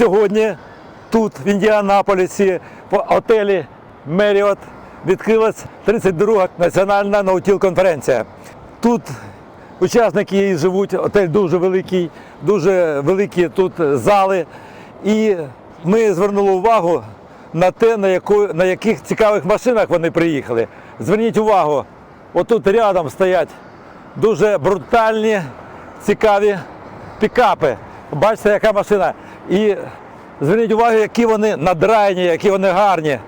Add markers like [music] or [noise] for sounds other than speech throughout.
сьогодні тут, в Індіанаполісі, в отелі Меріот, відкрилась 32-га національна наутіл-конференція. Тут учасники її живуть, отель дуже великий, дуже великі тут зали. І ми звернули увагу на те, на, яку, на яких цікавих машинах вони приїхали. Зверніть увагу, отут рядом стоять дуже брутальні, цікаві пікапи. Бачите, яка машина. І зверніть увагу, які вони надраєні, які вони гарні.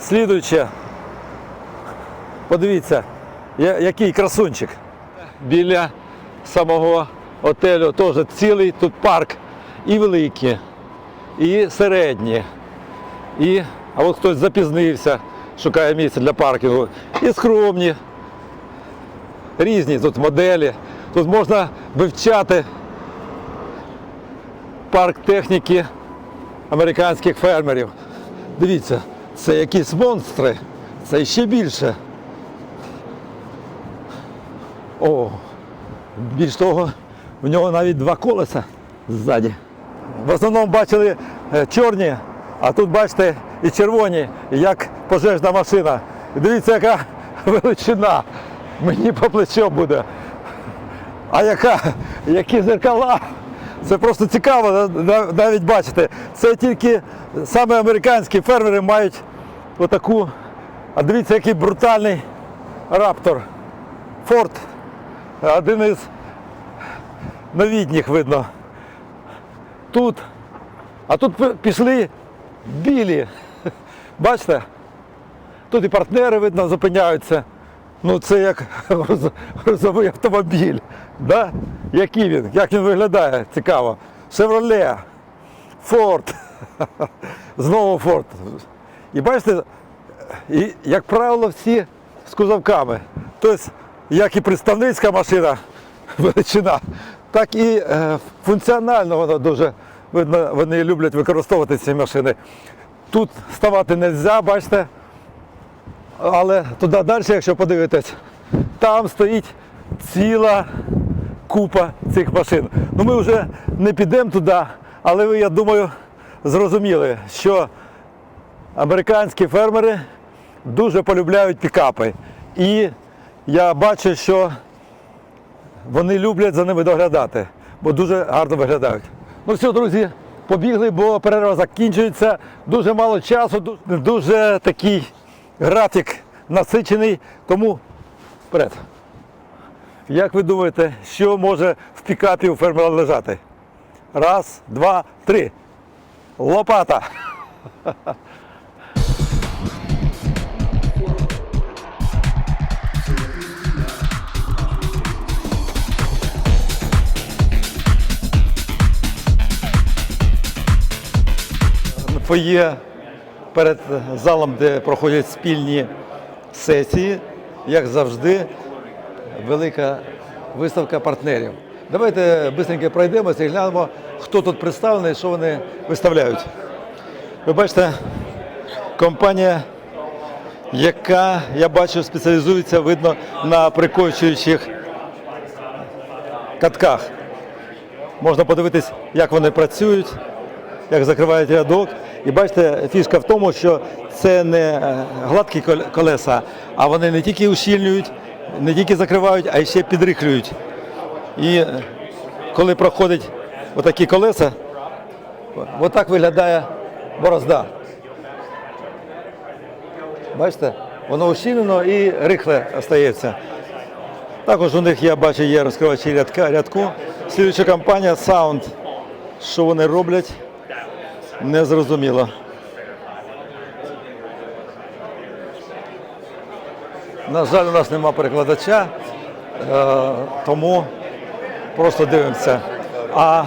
Слідуюче. Подивіться, який красунчик. Біля самого отелю теж цілий тут парк. І великі, і середні. І, а от хтось запізнився, шукає місце для паркінгу. І скромні. Різні тут моделі. Тут можна вивчати парк техніки американських фермерів. Дивіться, це якісь монстри, це ще більше. О, більш того, в нього навіть два колеса ззаді. В основному бачили е, чорні, а тут бачите і червоні, як пожежна машина. Дивіться, яка [laughs] величина. Мені по плечо буде. А яка, які зеркала? Це просто цікаво на- на- навіть бачити. Це тільки саме американські фермери мають отаку. А дивіться, який брутальний раптор. Форд. Один із новітніх видно. Тут. А тут пішли білі. [laughs] Бачите? Тут і партнери, видно, зупиняються. Ну це як [laughs] грузовий автомобіль. Да? Який він? Як він виглядає? Цікаво. Chevrolet, [laughs] Ford. Знову Ford. І бачите, і, як правило, всі з кузовками. Тобто, як і представницька машина, [laughs] величина, так і е, функціонально вона дуже видно, вони люблять використовувати ці машини. Тут ставати не можна, бачите. Але туди далі, якщо подивитись, там стоїть ціла купа цих машин. Ну ми вже не підемо туди, але ви, я думаю, зрозуміли, що американські фермери дуже полюбляють пікапи. І я бачу, що вони люблять за ними доглядати, бо дуже гарно виглядають. Ну все, друзі, побігли, бо перерва закінчується. Дуже мало часу, дуже такий графік насичений, тому вперед. Як ви думаєте, що може в пікапі у фермера лежати? Раз, два, три. Лопата. Фоє перед залом, де проходять спільні сесії, як завжди, велика виставка партнерів. Давайте швидко пройдемося і глянемо, хто тут представлений, що вони виставляють. Ви бачите, компанія, яка, я бачу, спеціалізується, видно, на прикочуючих катках. Можна подивитись, як вони працюють, як закривають рядок. І бачите, фішка в тому, що це не е, гладкі колеса, а вони не тільки ущільнюють, не тільки закривають, а й ще підрихлюють. І е, коли проходять отакі колеса, отак виглядає борозда. Бачите, воно ущільнено і рихле остається. Також у них я бачу є розкривачі рядка, рядку. Слідуюча компанія Sound. Що вони роблять? Не зрозуміло. На жаль, у нас нема перекладача, е, тому просто дивимося. А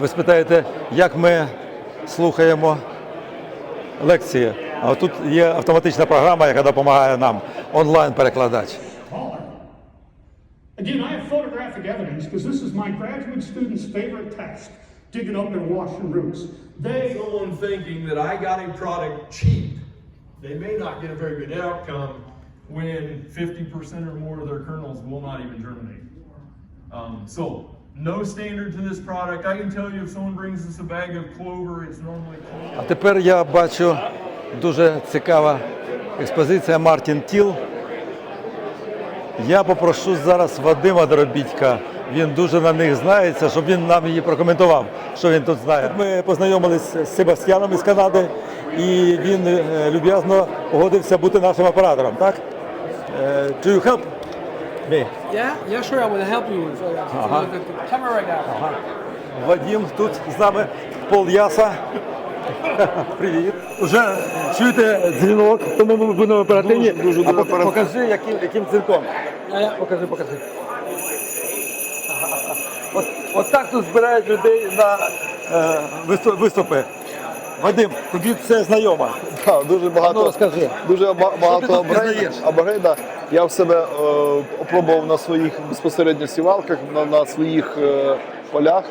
ви спитаєте, як ми слухаємо лекції? А тут є автоматична програма, яка допомагає нам онлайн-перекладач. Again, I have photographic evidence because this is my graduate students' favorite test, digging up their washing roots. They, someone thinking that I got a product cheap, they may not get a very good outcome when 50% or more of their kernels will not even germinate. Um, so No standards in this product. I can tell you if someone brings us a bag of clover, it's normally clean. А тепер я бачу дуже цікава експозиція Мартін Тіл. Я попрошу зараз Вадима Доробітька. Він дуже на них знається, щоб він нам її прокоментував, що він тут знає. Ми познайомилися з Себастьяном із Канади, і він е, люб'язно погодився бути нашим оператором. Так? Е, Do you help me? Yeah, yeah, sure. I will help you. So, the, the camera right now. Вадим тут з нами пол яса. [laughs] Привіт. Уже чуєте дзвінок, тому ми будемо оперативні. Дуже- дуже а дуже покажи, яким, яким дзвінком. Yeah, yeah. Покажи, покажи. От, от так тут збирають людей на е, виступи. Вадим, тобі це знайомо. Так, дуже багато, Ну, розкажи. дуже ба- багато тут пізнаєш? апгрейда. Я в себе е, опробував на своїх безпосередньо сівалках, на, на своїх е, полях.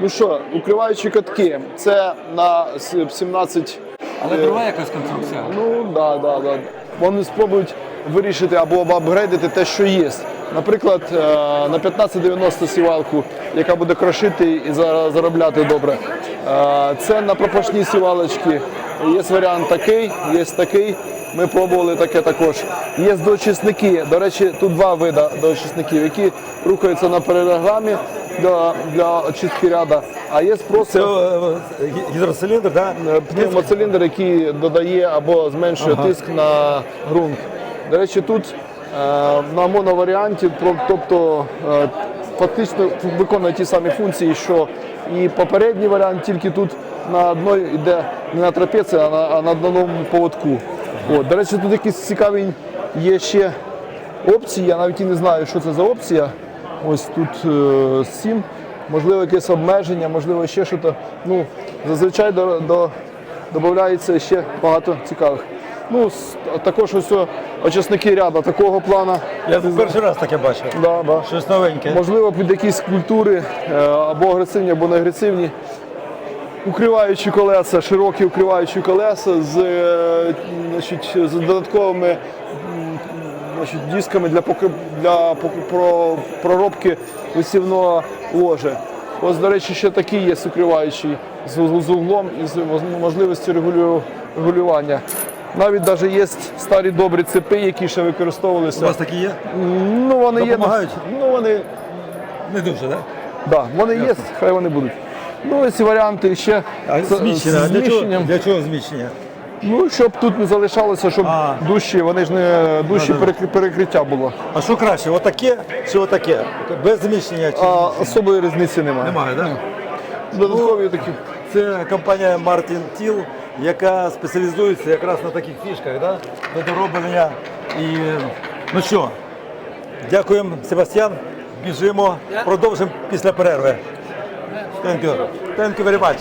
Ну що, укриваючі катки, це на с- 17 Але друга якась конструкція. Ну да, да, да. Вони спробують вирішити або апгрейдити те, що є. Наприклад, е, на 1590 сівалку, яка буде крошити і за- заробляти добре. Е, Це на пропашні сівалочки. Є варіант такий, є такий. Ми пробували таке також. Є дочисники. До речі, тут два види дочисників, які рухаються на переграмі для, для очистки ряда. А є просто е, гідроциліндр? Е, пневмоциліндр, який додає або зменшує тиск на ґрунт. До речі, тут е, на моноваріанті, тобто е, фактично виконує ті самі функції, що і попередній варіант, тільки тут на одній йде не на трапеції, а на, а на одному поводку. От. До речі, тут якісь цікаві є ще опції. Я навіть і не знаю, що це за опція. Ось тут е, 7. Можливо, якесь обмеження, можливо, ще щось. Ну, зазвичай до, до, додається ще багато цікавих. Ну, також ось очисники ряду такого плану. Я перший раз таке бачив. Да, да. Щось новеньке. Можливо, під якісь культури е, або агресивні, або не агресивні. Укриваючі колеса, широкі укриваючі колеса з, е, значить, з додатковими значить, дисками для, покри- для проробки висівного ложа. Ось, до речі, ще такий є укриваючий з, з углом і з можливістю регулювання. Навіть навіть є старі добрі цепи, які ще використовувалися. У вас такі є? Ну, вони є. Ну, вони Не дуже, так? Да, вони є, хай вони будуть. Ну, ось варіанти ще А з- зміщення, з для чого, для чого зміщення? Ну, щоб тут не залишалося, щоб А. душі, вони ж не душі Да-да-да. перекри- перекриття було. А що краще, отаке чи отаке? Без зміщення чи А особої різниці немає. немає, так? Додаткові такі. Це компанія Martin Till, яка спеціалізується якраз на таких фішках, да? до дороблення. І ну що, дякуємо, Себастьян. Біжимо, продовжимо після перерви. Thank you. Thank you very much.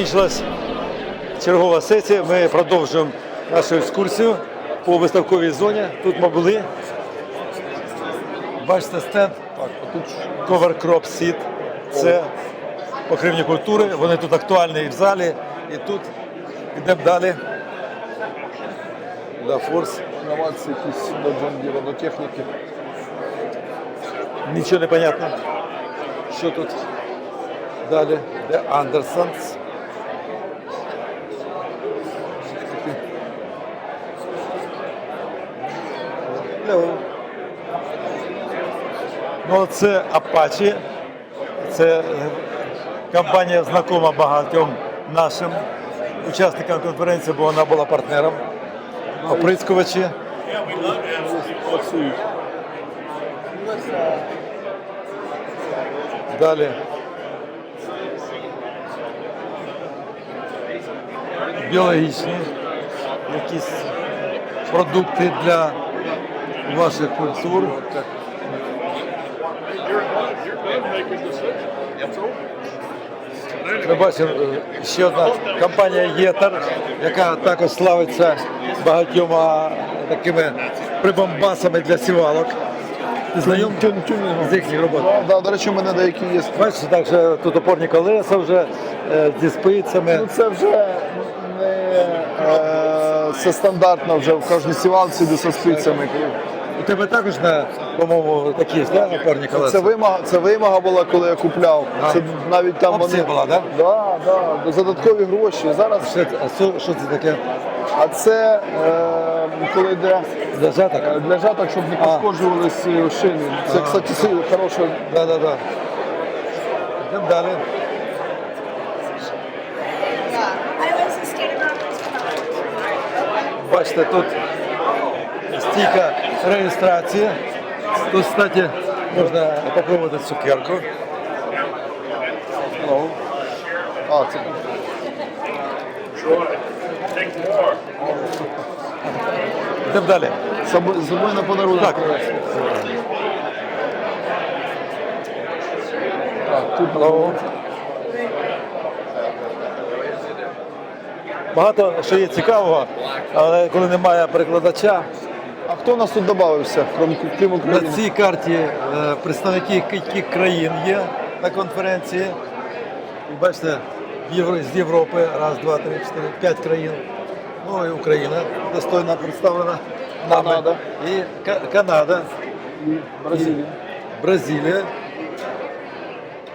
Закінчилась чергова сесія. Ми продовжуємо нашу екскурсію по виставковій зоні. Тут ми були. Бачите стенд. Тут Cover Crop Seed. Це покривні культури. Вони тут актуальні і в залі, і тут. Йдемо далі. Да, форс. Інновації якісь до Джон до техніки. Нічого не понятно. Що тут далі? Де Андерсонс? Ну, це Apache. Це е, компанія знакома багатьом нашим учасникам конференції, бо вона була партнером. Оприскувачі. Далі. Біологічні якісь продукти для ваших культур. Ми бачимо е, ще одна компанія Єтер, яка також славиться багатьома такими прибамбасами для сівалок. Ти знайом з їхніх робот? Да, до речі, у мене деякі є. Бачиш, так що тут опорні колеса вже е, зі спицями. Ну це вже не е, це стандартно вже в кожній сівалці зі спицями. У тебе також на, по-моєму, такі ж, да, опорні колеса? Це вимога, це вимога була, коли я купляв. А. Це навіть там Опція була, да? Да, да, додаткові гроші. Зараз Що, це- а що, що це таке? а це е, коли йде Для жаток? е, для жаток, щоб не А. пошкоджувались е, шини. Це, А. кстати, сила хороша. Да, да, да. Йдемо далі. I was Бачите, тут стійка реєстрації. Тут, кстати, можна попробувати цукерку. А, це Йдемо далі. собою- на подарунок. Так. Так, тут Hello. Багато що є цікавого, але коли немає перекладача, А хто у нас тут додався, крім крім на цій карті е, представники яких країн є на конференції. І бачите, з Європи, раз, два, три, чотири, п'ять країн. Ну і Україна достойно представлена нами. Канада. І Ка- Канада, Бразилія. Бразилія.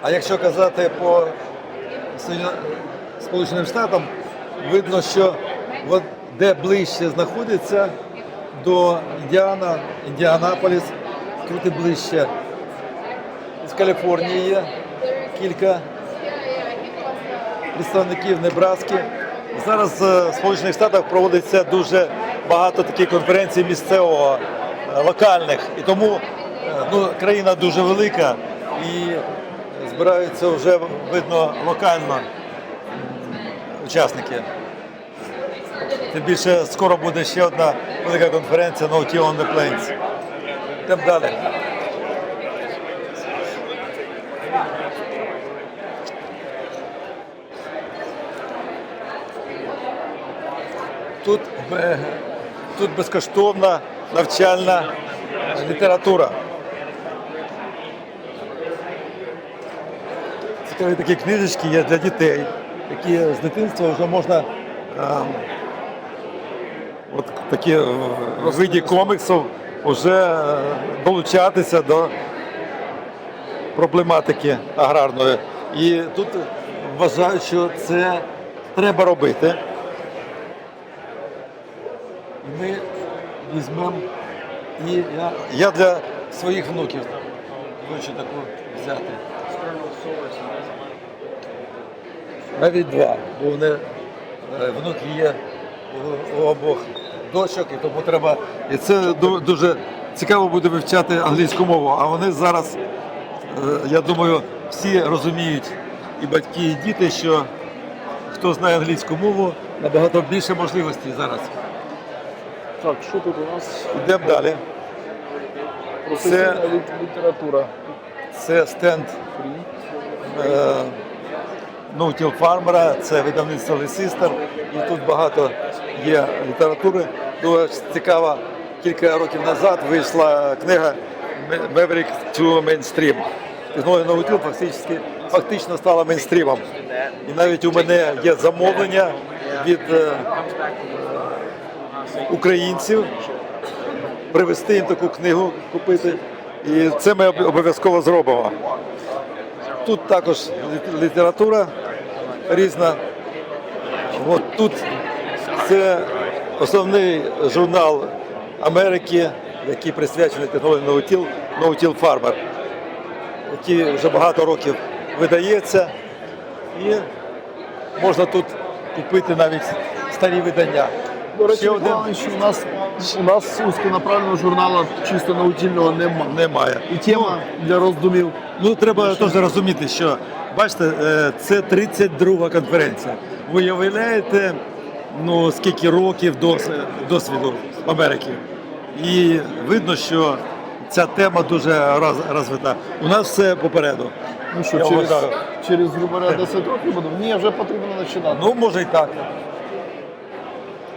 А якщо казати по Сполученим Штатам, видно, що от де ближче знаходиться до Індіана, Індіанаполіс, крути ближче. З Каліфорнії є кілька представників Небраски. Зараз е, в Сполучених Штатах проводиться дуже багато таких конференцій місцевого, е, локальних. І тому е, ну, країна дуже велика і збираються вже видно локально учасники. Тим більше скоро буде ще одна велика конференція No Tea on the Plains. Йдемо далі. Тут, тут безкоштовна навчальна література. Цікаві такі книжечки є для дітей, які з дитинства вже можна ем, от такі е, в виді коміксів вже е, долучатися до проблематики аграрної. І тут вважаю, що це треба робити. Ми візьмемо і я, я для своїх внуків хочу таку взяти. Навіть два, бо вони е, внуки є у обох дочок, і тому треба. І це дуже цікаво буде вивчати англійську мову. А вони зараз, е, я думаю, всі розуміють, і батьки, і діти, що хто знає англійську мову, набагато більше можливостей зараз. Так, що тут у нас? Йдемо далі. Літ- література. Це стенд е, Ноутіл Фармера, це видавництво Лесістер. І тут багато є літератури. Дуже цікава, кілька років назад вийшла книга Maverick to Mainstream. Технологія Ноутіл фактично, фактично стала мейнстрімом. І навіть у мене є замовлення від е, українців привезти їм таку книгу купити. І це ми обов'язково зробимо. Тут також література різна. От тут це основний журнал Америки, який присвячений технології Ноутіл, Ноутіл Farmer, який вже багато років видається. І можна тут купити навіть старі видання. До речі, один Іванович, у нас у нас узконаправленого журналу чисто наутільного немає. немає. І тема для роздумів. Ну, треба теж розуміти, що бачите, е, це 32 конференція. Ви уявляєте, ну скільки років досвіду в Америці. І видно, що ця тема дуже розвита. У нас все попереду. Ну що, Я через, вважаю. через грубо говоря, 10 років будемо? Ні, вже потрібно починати. Ну, може і так.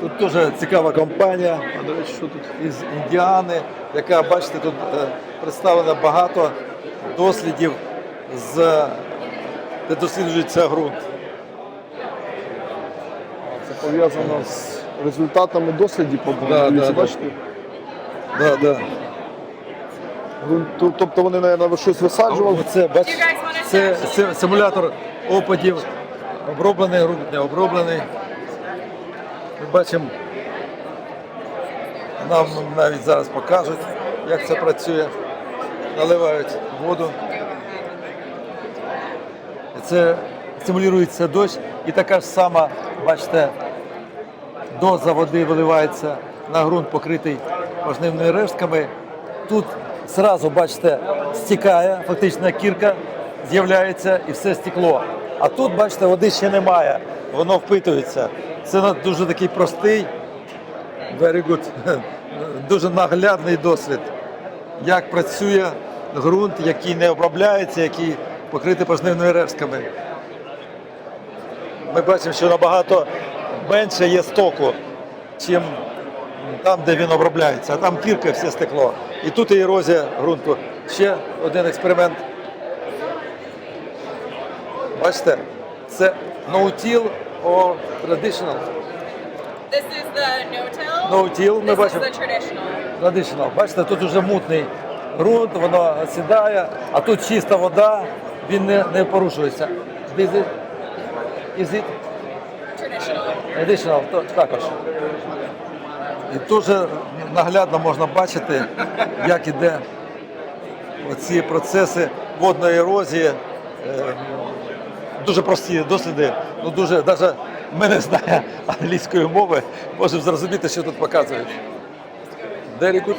Тут дуже цікава компанія А до речі, що тут? із Індіани, яка, бачите, тут е, представлено багато дослідів, з, де досліджується ґрунт. Це пов'язано з результатами дослідів, по Да, да, бачите? Да, да. Тобто вони, мабуть, щось висаджували. Оце, бач, це, це симулятор опадів, оброблений ґрунт, не оброблений. Ми бачимо, нам навіть зараз покажуть, як це працює. Наливають воду. Це симулюється дощ і така ж сама, бачите, доза води виливається на ґрунт, покритий пожнивними рештками. Тут зразу, бачите, стікає, фактично кірка з'являється і все стекло. А тут, бачите, води ще немає, воно впитується. Це дуже такий простий, very good, [laughs] дуже наглядний досвід, як працює ґрунт, який не обробляється, який покритий пожнивними рештками. Ми бачимо, що набагато менше є стоку, чим там, де він обробляється, а там кірка все стекло. І тут і ерозія ґрунту. Ще один експеримент. Бачите, це no-till or traditional. This is the no-till. No-till, ми This is the traditional. Traditional. Бачите, тут уже мутний ґрунт, воно сідає, а тут чиста вода, він не, не порушується. Is it, is it. Additional також. І дуже наглядно можна бачити, як іде оці процеси водної ерозії. Е, Дуже прості досліди, ну дуже, навіть ми не знає англійської мови, можемо зрозуміти, що тут показують. Good.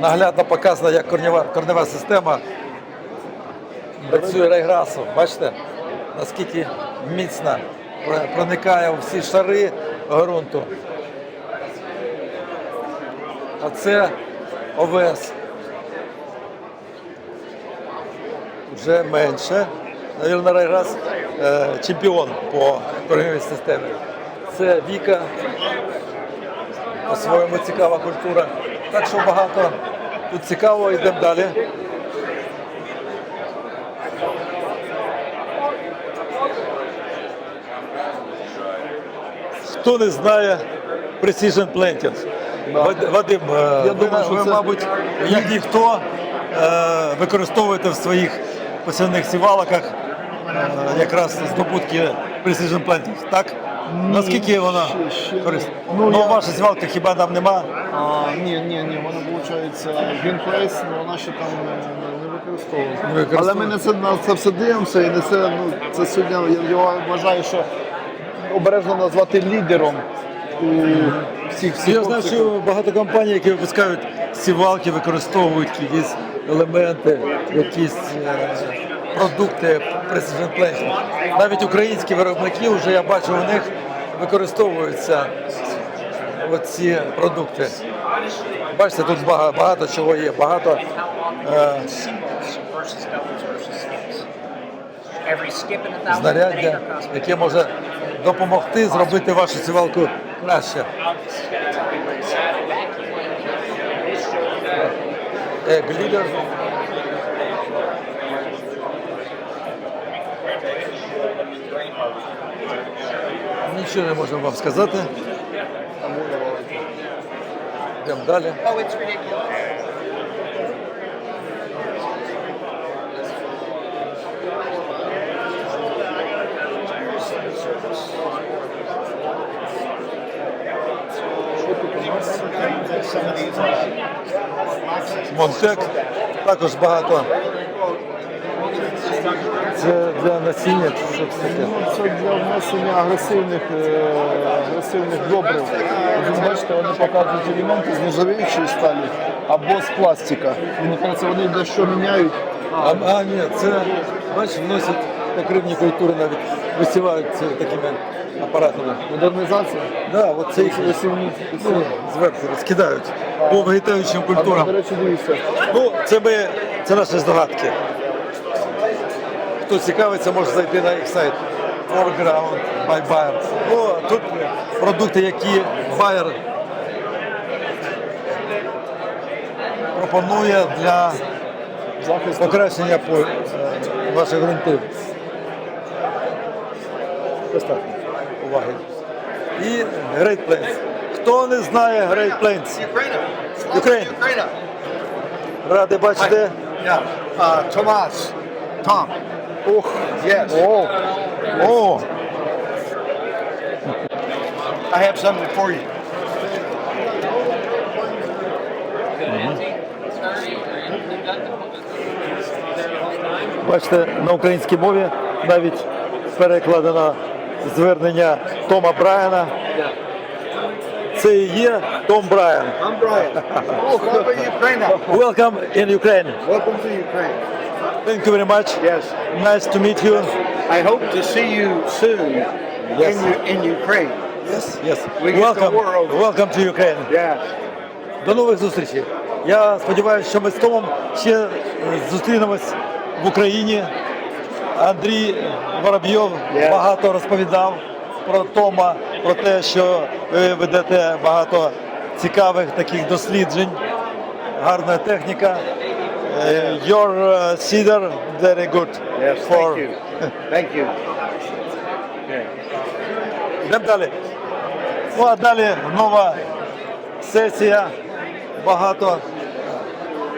Наглядно показано, як корнева, корнева система працює райграсом. Бачите, наскільки міцно проникає у всі шари ґрунту. Оце ОВС. Вже менше. Навірно, райграс е, чемпіон по корневій системі. Це Віка. По-своєму цікава культура. Так що багато тут цікаво, йдемо далі. Хто не знає Precision Planting? Вад- Вадим, е, ви, думаю, що ви, це- мабуть, як ніхто е, використовуєте в своїх посівних сівалках е, якраз здобутки Precision Planting, так? Наскільки вона ні. корисна? Ну, Ну, я- ваша сівалка хіба там нема? А, ні, ні, ні, вона виходить генплейс, але вона ще там не, не використовується. Не. Але ми на це, на це все дивимося і на це, ну, це сьогодні, я, я вважаю, що обережно назвати лідером у всіх всіх Я знаю, що багато компаній, які випускають сівалки, використовують якісь елементи, якісь е, продукти Precision Planting. Навіть українські виробники, вже я бачу, у них використовуються оці продукти. Бачите, тут багато, багато чого є, багато е, знаряддя, яке може допомогти зробити вашу сівалку краще. Е. Нічого не можемо вам сказати. Йдемо далі. Монтек. Також багато. Це для насіння, чи що це таке? Ну, це для внесення агресивних, е, агресивних добрив. Ви бачите, вони показують елементи з нержавіючої сталі або з пластика. Мені кажеться, вони дещо міняють. А, а ні, це бачиш, вносять покривні культури навіть висівають такими апаратами. Модернізація. Да, от це їх Висівні. ну, зверху розкидають по вегетаючим А, культурам. до речі, дивіться. Ну, це ми, це наші здогадки. Хто цікавиться, може зайти на їх сайт Foreground by Bayer. Ну, а тут продукти, які Bayer пропонує для покращення по- е, ваших ґрунтів. Достатньо уваги. І Great Plains. Хто не знає Great Plains? Україна. Бачити. Yeah. Uh, Tomas. Tom. Ох, Yes. о, О, I have something for you. бачите, на українській мові навіть перекладено звернення Тома Брайана. Це і є Том Брайан. I'm Brian. oh, welcome to Ukraine. Welcome in Ukraine. Welcome to Ukraine. Thank you very much. Yes. Nice to meet you. I hope to see you soon Yes. in, U- in Ukraine. Yes, yes. We get the Welcome. world. Welcome to Ukraine. Yes. До нових зустрічей. Я сподіваюся, що ми з Томом ще е, зустрінемось в Україні. Андрій Воробйов Yeah. багато розповідав про Тома, про те, що ви ведете багато цікавих таких досліджень, гарна техніка. Е, Your uh, cedar very good Yes. for Thank you. Thank you. Okay. Йдемо далі. Ну а далі нова сесія. Багато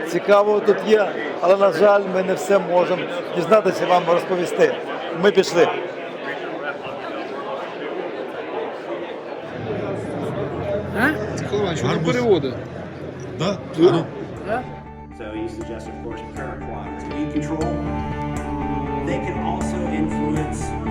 цікавого тут є, але, на жаль, ми не все можемо дізнатися вам розповісти. Ми пішли. А? Переводи. Да? Да. Да. So you suggest, of course, paraquat control. They can also influence